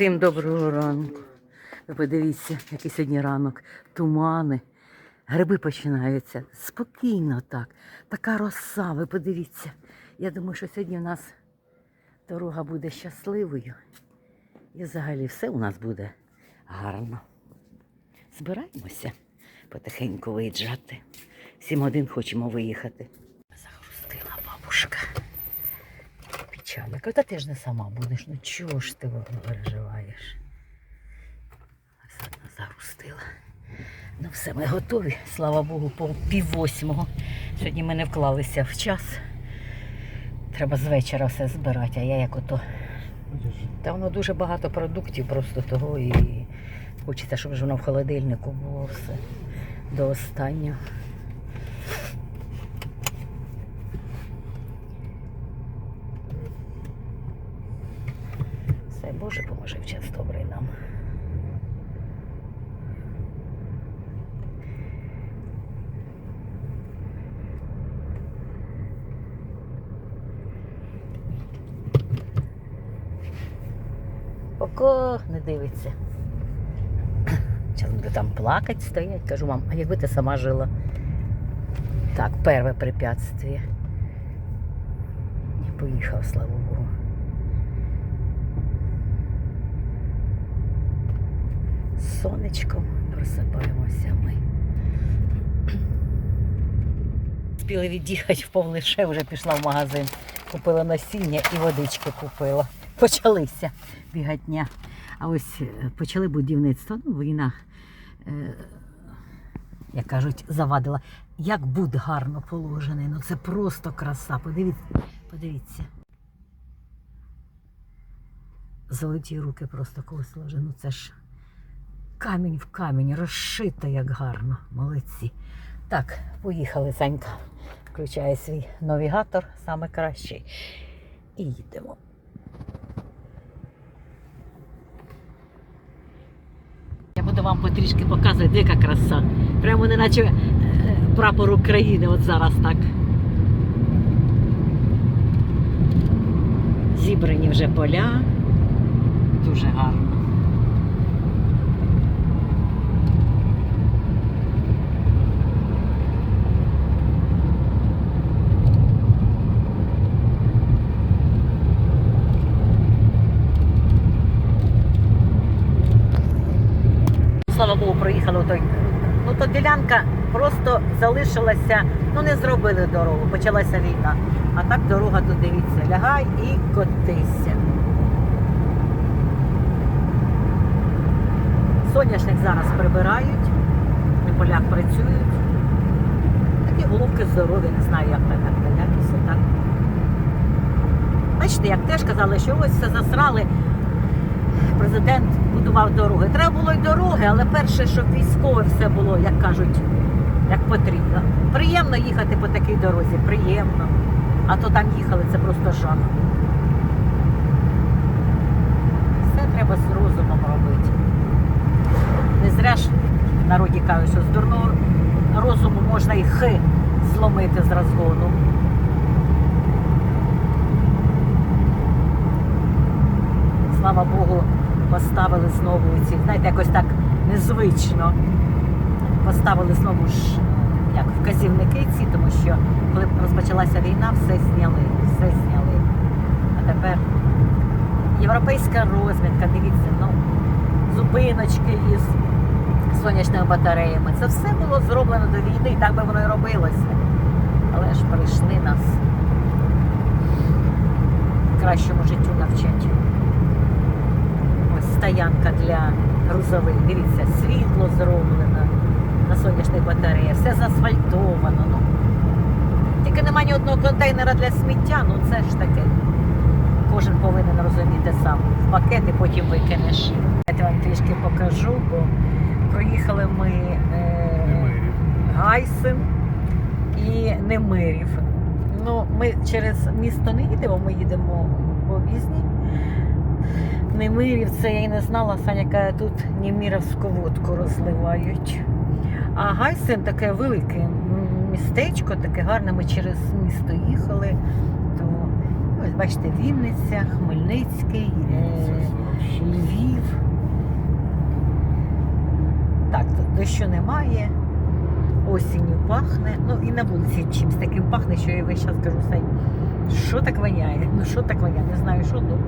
Всім доброго ранку. Ви подивіться, який сьогодні ранок. Тумани. Гриби починаються. Спокійно так. Така роса, ви подивіться. Я думаю, що сьогодні у нас дорога буде щасливою. І взагалі все у нас буде гарно. Збираємося потихеньку виїжджати. Сім годин хочемо виїхати. Загрустила бабушка. Печалька. Та ти ж не сама будеш. Ну чого ж ти переживаєш? Ось загрустила. Ну все, ми готові. Слава Богу, по пів восьмого. Сьогодні ми не вклалися в час. Треба з вечора все збирати, а я як ото. Та воно дуже багато продуктів просто того і хочеться, щоб воно в холодильнику було все до останнього. Поможи в час добрий нам. Око не дивиться. Зараз буде там плакати стоять. Кажу, мам, а якби ти сама жила? Так, перше препятствие. Не поїхав, слава Богу. З Сонечком просипаємося ми. Спіли від'їхати в повлише, вже пішла в магазин. Купила насіння і водички купила. Почалися бігатня. А ось е, почали будівництво. Ну, війна, е, як кажуть, завадила. Як буд гарно положений. Ну це просто краса. Подивіться, подивіться. Золоті руки просто когось ложили. Ну це ж камінь в камінь, розшито як гарно. Молодці. Так, поїхали, Санька. Включає свій навігатор, саме кращий. І їдемо. Я буду вам потрішки показувати, дика краса. Прямо не наче е, прапор України от зараз так. Зібрані вже поля. Дуже гарно. Слава Богу, проїхали той. Ну то ділянка просто залишилася, ну не зробили дорогу, почалася війна. А так дорога тут дивіться, лягай і котися. Соняшник зараз прибирають, на полях працюють. Такі головки здорові, не знаю, як так, так, так. Бачите, як теж казали, що ось все засрали. Президент будував дороги. Треба було й дороги, але перше, щоб військове все було, як кажуть, як потрібно. Приємно їхати по такій дорозі, приємно. А то там їхали, це просто жах. Все треба з розумом робити. Не зря ж в народі кажуть, що з дурного розуму можна і хи зломити з розгону. Слава Богу, поставили знову ці, знаєте, якось так незвично. Поставили знову ж як вказівники ці, тому що коли розпочалася війна, все зняли, все зняли. А тепер європейська розмітка, дивіться, ну, зупиночки із сонячними батареями. Це все було зроблено до війни, і так би воно і робилося. Але ж прийшли нас кращому життю навчать. Стоянка для грузових. Дивіться, світло зроблено на сонячних батареях, все заасфальтовано. Ну. Тільки немає ні одного контейнера для сміття, ну це ж таке. Кожен повинен розуміти сам. В пакети потім викинеш. Я вам трішки покажу, бо проїхали ми е, Гайсин і Немирів. Ну, ми через місто не їдемо, ми їдемо по об'їзні. Не мирів, це я і не знала, Саня, тут Неміровську водку розливають. А Гайсен таке велике містечко, таке гарне. Ми через місто їхали. То ось бачите, Вінниця, Хмельницький, е, Львів. Так, тут дощу немає, осінню пахне. Ну і на вулиці чимось таким пахне, що я весь час кажу, Сань, що так воняє? Ну що так воняє? Не знаю, що ну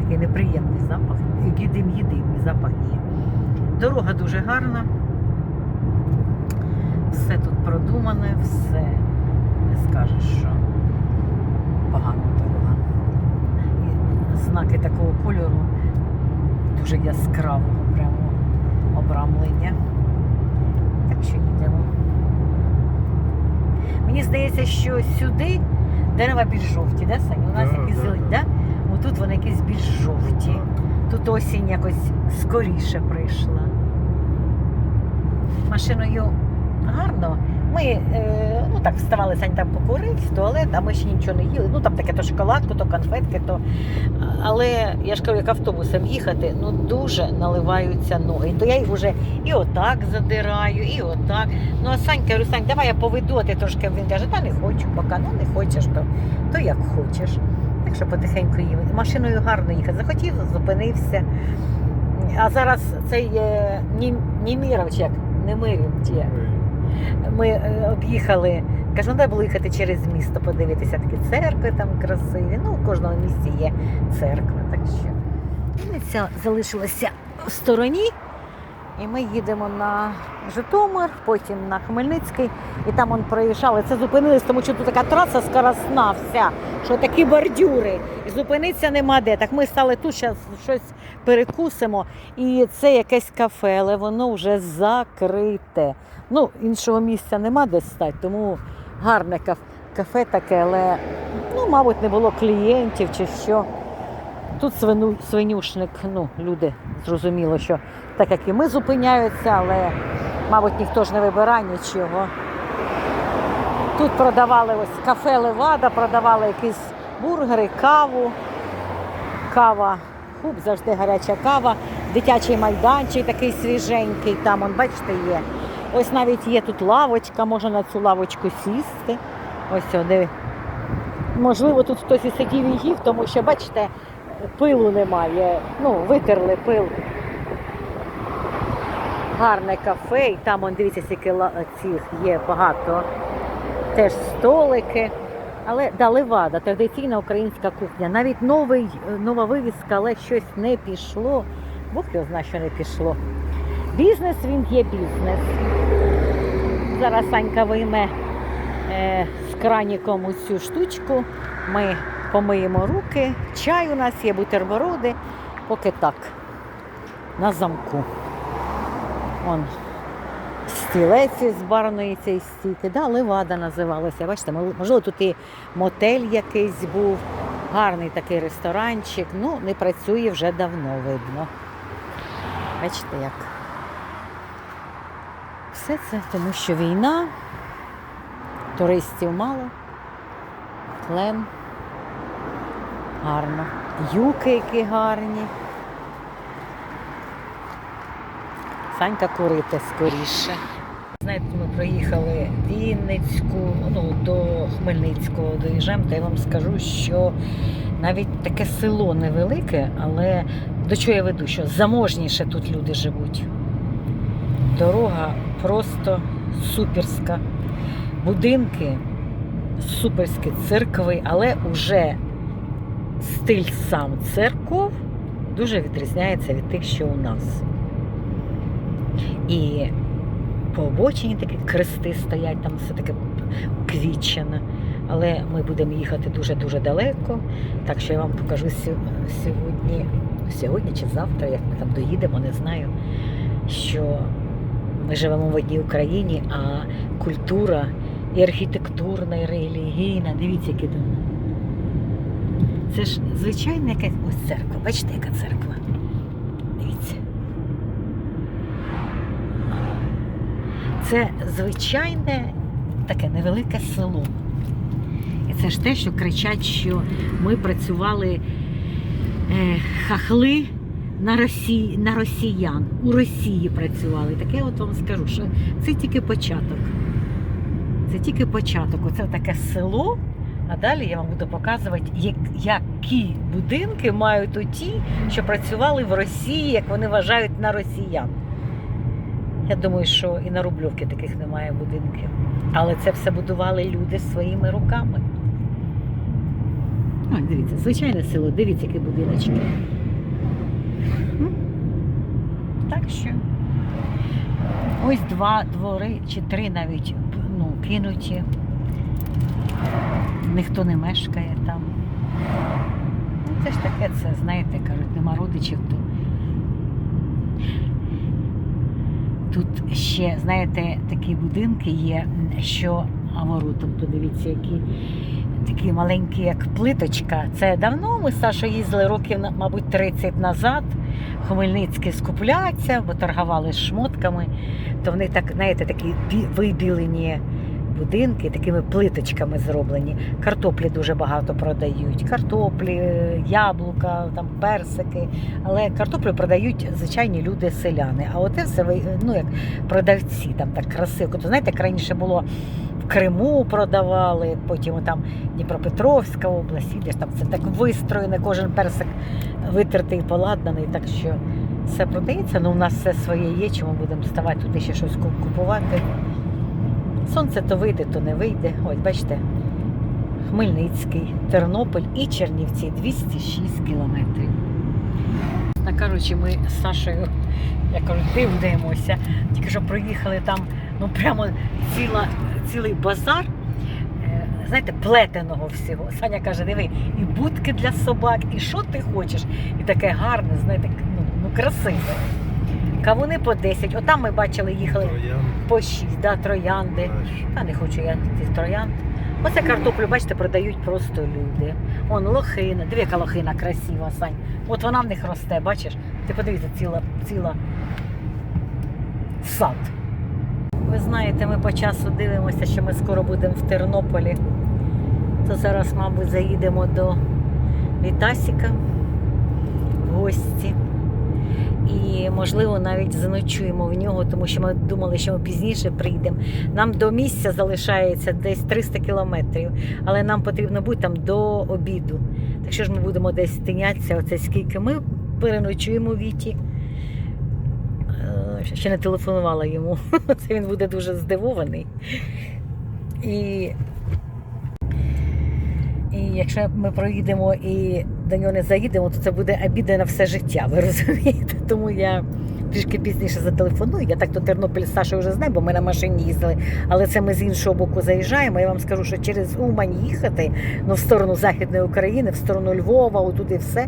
такий неприємний запах. Їдим, їдим, запах є. Дорога дуже гарна. Все тут продумане, все не скажеш, що погана дорога. І знаки такого кольору дуже яскравого прямо обрамлення. Так що йдемо. Мені здається, що сюди дерева більш жовті, да, Саня? У нас Да, якісь да, зелені, да. Да? Отут вони якісь більш жовті. Тут осінь якось скоріше прийшла. Машиною гарно. Ми е, ну так вставали Сань там покурити в туалет, а ми ще нічого не їли. Ну там таке то шоколадку, то конфетки, то. Але я ж кажу, як автобусом їхати, ну дуже наливаються ноги. То я їх вже і отак задираю, і отак. Ну а Санька, я Сань, давай я поведу, а ти трошки він каже, та не хочу поки, ну не хочеш, то, то як хочеш. Так що потихеньку їм. Машиною гарно їхати. Захотів, зупинився. А зараз цей е, Нім, Німіров, чи як Немирів, чи як? ми е, об'їхали. Кажу, ну, треба було їхати через місто, подивитися такі церкви там красиві. Ну, у кожному місті є церква. Так що Вінниця залишилася в стороні. І ми їдемо на Житомир, потім на Хмельницький, і там он проїжджали. Це зупинились, тому що тут така траса скоросна вся, що такі бордюри. І зупинитися нема де. Так ми стали тут, зараз щось перекусимо. І це якесь кафе, але воно вже закрите. Ну, іншого місця нема де стати, тому гарне каф- кафе таке, але ну, мабуть, не було клієнтів чи що. Тут свину, свинюшник, ну, люди зрозуміло, що так як і ми зупиняються, але, мабуть, ніхто ж не вибирає нічого. Тут продавали ось кафе Левада, продавали якісь бургери, каву. Кава, хуб, завжди гаряча кава, дитячий майданчик такий свіженький, там, он, бачите, є. Ось навіть є тут лавочка, можна на цю лавочку сісти. Ось диви. Можливо, тут хтось і сидів і їв, тому що, бачите, пилу немає. Ну, витерли пил. Гарне кафе, і там, он, дивіться, скільки цих є багато. Теж столики. Але да, левада, традиційна українська кухня. Навіть новий, нова вивіска, але щось не пішло. Бог його знає, що не пішло. Бізнес він є бізнес. Зараз Санька вийме е, з краніком цю штучку. Ми помиємо руки. Чай у нас є, бутерброди. Поки так. На замку. Вон стілець з барної цієї стійки. Да, Левада називалася. Бачите, можливо, тут і мотель якийсь був. Гарний такий ресторанчик. Ну, не працює вже давно, видно. Бачите, як. Все це тому, що війна, туристів мало, тлен. Гарно. Юки, які гарні. Санька курити скоріше. Знаєте, ми проїхали Вінницьку, ну, до Хмельницького доїжджаємо, то я вам скажу, що навіть таке село невелике, але до чого я веду, що заможніше тут люди живуть. Дорога просто суперська. Будинки суперські, церкви, але вже стиль сам церков дуже відрізняється від тих, що у нас. І по обочині такі крести стоять, там все таке квітчане. Але ми будемо їхати дуже-дуже далеко. Так що я вам покажу сьогодні, сьогодні чи завтра, як ми там доїдемо, не знаю, що ми живемо в одній Україні, а культура і архітектурна, і релігійна. Дивіться, які там. Це ж звичайна якась ось церква. Бачите, яка церква? Дивіться. Це звичайне таке невелике село. І це ж те, що кричать, що ми працювали е, хахли на, Росії, на росіян. У Росії працювали. Таке от вам скажу, що це тільки початок. Це тільки початок. Оце таке село. А далі я вам буду показувати, як, які будинки мають оті, що працювали в Росії, як вони вважають на росіян. Я думаю, що і на Рубльовці таких немає будинків. Але це все будували люди своїми руками. Ой, дивіться, звичайне село, дивіться, які будиночки. Так що. Ось два двори чи три навіть ну, кинуті. Ніхто не мешкає там. Ну, це ж таке, це, знаєте, кажуть, нема родичів, то тут ще, знаєте, такі будинки є, що воротом, то дивіться, які такі маленькі, як плиточка. Це давно ми з Сашою їздили років, мабуть, 30 назад. Хмельницькі скупляться, бо торгували шмотками, то вони так, знаєте, такі вибілені будинки, такими плиточками зроблені. Картоплі дуже багато продають. Картоплі, яблука, там персики. Але картоплю продають звичайні люди селяни. А оте все ну, як продавці, там так красиво. То знаєте, як раніше було в Криму продавали, потім там Дніпропетровська область, ідеш, там це так вистроєне, кожен персик витертий, поладнаний, так що все продається, ну у нас все своє є, чому будемо ставати туди ще щось купувати. Сонце то вийде, то не вийде. Ось бачите, Хмельницький, Тернопіль і Чернівці 206 кілометрів. Та коротше, ми з Сашою, я кажу, дивимося. Тільки що проїхали там, ну прямо ціла, цілий базар. е, Знаєте, плетеного всього. Саня каже, диви, і будки для собак, і що ти хочеш. І таке гарне, знаєте, ну, ну красиве. Кавуни по 10. Отам ми бачили, їхали Троян. по 6, да, троянди. Та не хочу я тих троянд. Оце картоплю, бачите, продають просто люди. Он лохина. Диви, яка лохина красива, Сань. От вона в них росте, бачиш? Ти подивися, ціла, ціла сад. Ви знаєте, ми по часу дивимося, що ми скоро будемо в Тернополі. То зараз, мабуть, заїдемо до Вітасіка в гості. І, можливо, навіть заночуємо в нього, тому що ми думали, що ми пізніше прийдемо. Нам до місця залишається десь 300 кілометрів, але нам потрібно бути там до обіду. Так що ж ми будемо десь тинятися, оце скільки ми переночуємо Віті. Е, Ще не телефонувала йому. Це він буде дуже здивований. І якщо ми проїдемо і до нього не заїдемо, то це буде обіда на все життя, ви розумієте? Тому я трішки пізніше зателефоную. Я так до Тернопіль з Сашою вже знаю, бо ми на машині їздили. Але це ми з іншого боку заїжджаємо. Я вам скажу, що через Умань їхати ну, в сторону Західної України, в сторону Львова, отуди все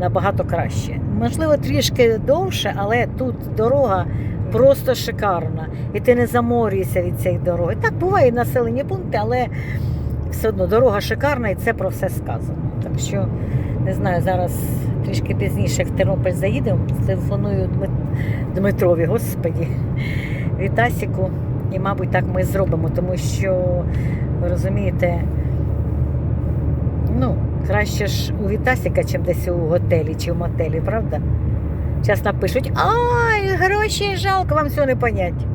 набагато краще. Можливо, трішки довше, але тут дорога. Просто шикарна, і ти не заморюєшся від цієї дороги. Так буває населені пункти, але все одно дорога шикарна і це про все сказано. Так що не знаю, зараз трішки пізніше в Тернопіль заїдемо, телефоную Дмитрові, господі, Вітасіку. І, мабуть, так ми зробимо, тому що, ви розумієте, ну, краще ж у Вітасіка, чим десь у готелі чи в мотелі, правда? Зараз напишуть, ай, гроші жалко, вам цього не понять.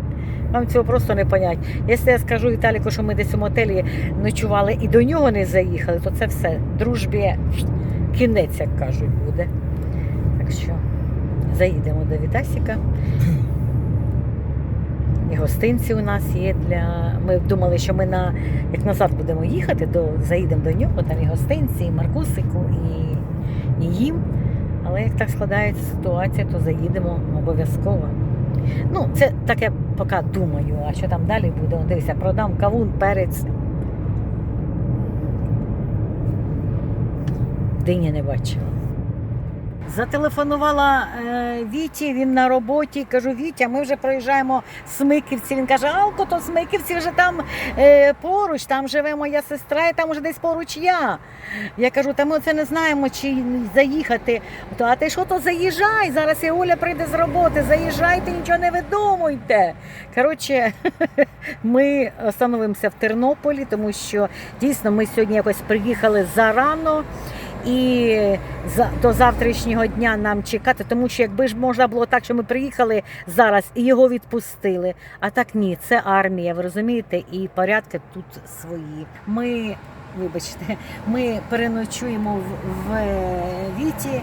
Вам цього просто не понять. Якщо я скажу Віталіку, що ми десь у мотелі ночували і до нього не заїхали, то це все. Дружбі кінець, як кажуть, буде. Так що заїдемо до Вітасіка. І гостинці у нас є для. Ми думали, що ми на як назад будемо їхати, то заїдемо до нього, там і гостинці, і Маркусику, і, і їм. Але як так складається ситуація, то заїдемо обов'язково. Ну, це так я поки думаю, а що там далі буде. О, Дивися, продам кавун, перець. Дині не бачила. Зателефонувала е, Віті, він на роботі. Кажу, Вітя, ми вже проїжджаємо Смиківці. Він каже, Алко, то Смиківці вже там е, поруч, там живе моя сестра, і там вже десь поруч я. Я кажу, та ми це не знаємо, чи заїхати. А ти що то заїжджай? Зараз і Оля прийде з роботи. Заїжджайте, нічого не видумуйте. Коротше, ми остановимося в Тернополі, тому що дійсно ми сьогодні якось приїхали зарано. І за до завтрашнього дня нам чекати, тому що якби ж можна було так, що ми приїхали зараз і його відпустили. А так ні, це армія, ви розумієте, і порядки тут свої. Ми, вибачте, ми переночуємо в, в Віті.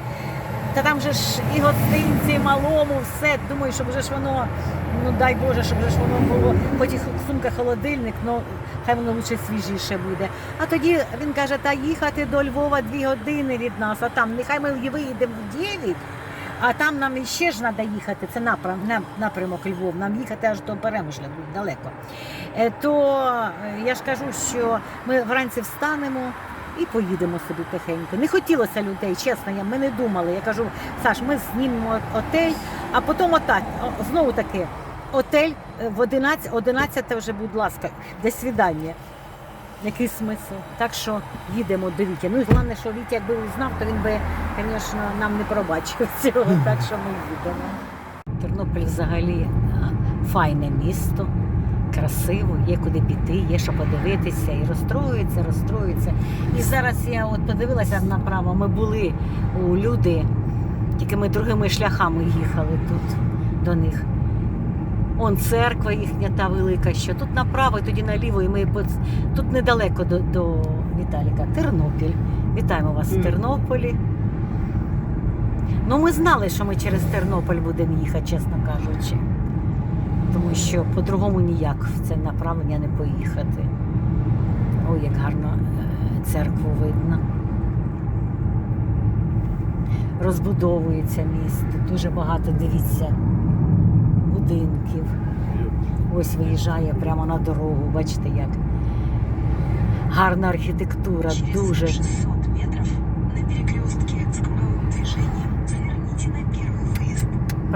Та там же ж і гостинці, і малому, все. Думаю, щоб вже ж воно Ну дай Боже, щоб же ж воно було, хоч і сумка холодильник, ну хай воно лучше свіжіше буде. А тоді він каже, та їхати до Львова дві години від нас, а там нехай ми виїдемо в 9, а там нам іще ж треба їхати. Це напрям, напрямок Львов, нам їхати аж до Перемишля далеко. Е, То е, я ж кажу, що ми вранці встанемо. І поїдемо собі тихенько. Не хотілося людей, чесно, я, ми не думали. Я кажу, Саш, ми знімемо отель, а потім отак, знову таки, отель е, в 11, 11 вже, будь ласка, до свідання. Який смисл? Так що їдемо до Віті. Ну і головне, що Вітя якби узнав, то він би, звісно, нам не пробачив цього, так що ми їдемо. Тернопіль взагалі файне місто, красиво, є куди піти, є що подивитися, і розстроюється, розстроюється. І зараз я от подивилася направо, ми були у люди, тільки ми другими шляхами їхали тут до них. Он церква їхня та велика, що тут направо, і тоді наліво, і ми по- тут недалеко до, до Віталіка. Тернопіль. Вітаємо вас в Тернополі. Ну, ми знали, що ми через Тернополь будемо їхати, чесно кажучи. Тому що по-другому ніяк в це направлення не поїхати. Ой, як гарно е, церкву видно. Розбудовується місто. Дуже багато, дивіться, будинків. Ось виїжджає прямо на дорогу, бачите як. Гарна архітектура, дуже. 600 метров на перекрестке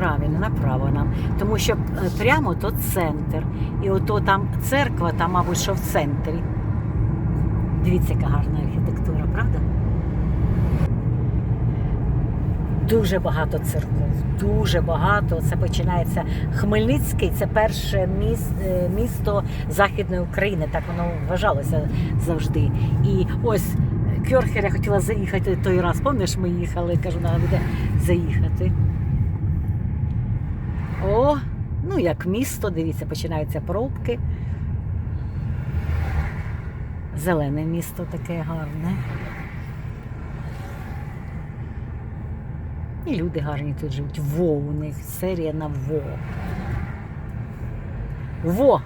Правильно, направо нам. Тому що е, прямо то центр. І ото там церква, там, мабуть, що в центрі. Дивіться, яка гарна архітектура, правда? Дуже багато церков, дуже багато. Це починається Хмельницький, це перше е, місто Західної України. Так воно вважалося завжди. І ось Кьорхер я хотіла заїхати той раз. Пам'ятаєш, ми їхали, кажу, треба буде заїхати. О, ну як місто, дивіться, починаються пробки. Зелене місто таке гарне. І люди гарні тут живуть. Во у них серія на Во. Во!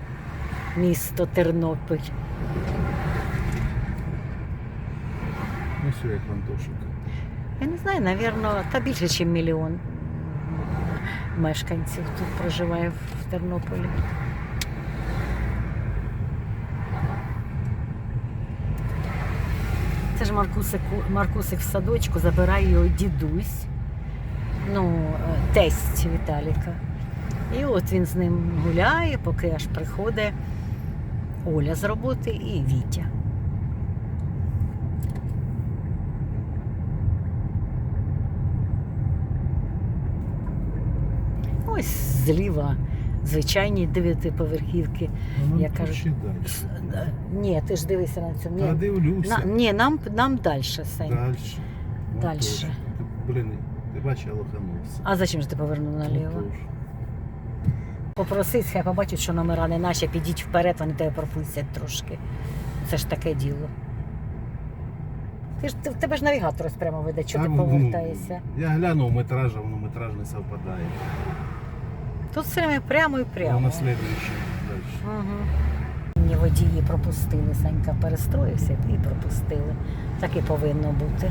Місто Тернопіль. Ну все, як Антошик. Я не знаю, напевно, та більше, ніж мільйон мешканців тут проживає в Тернополі. Це ж Маркусик, Маркусик в садочку, забирає його дідусь, ну, е, тесть Віталіка. І от він з ним гуляє, поки аж приходить Оля з роботи і Вітя. Ось зліва звичайні дев'ятиповерхівки. Ну, Я кажу, далі. Ні, ти ж дивися на цю. Ні, дивлюся. на, ні нам, нам далі, Сень. Дальше. Ну, Дальше. тож. Ти, Блін, ти бачиш, я лоханувся. А зачем ж ти повернув Ну, наліво? тож. Попросись, хай побачать, що номера не наші, підіть вперед, вони тебе пропустять трошки. Це ж таке діло. Ти ж в тебе ж навігатор ось прямо веде, що ти ну, повертаєшся. Я глянув метраж, а воно метраж не совпадає. Тут все время прямо і прямо. на слідуючий. Дальше. Угу. Мені водії пропустили. Санька перестроївся і пропустили. Так і повинно бути.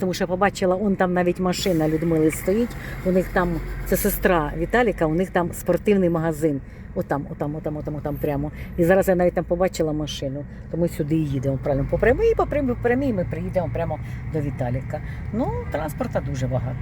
Тому що побачила, он там навіть машина Людмили стоїть. У них там, це сестра Віталіка, у них там спортивний магазин. Отам, отам, отам, отам, отам прямо. І зараз я навіть там побачила машину. То ми сюди і їдемо правильно по прямій, по прямій, ми приїдемо прямо до Віталіка. Ну, транспорта дуже багато.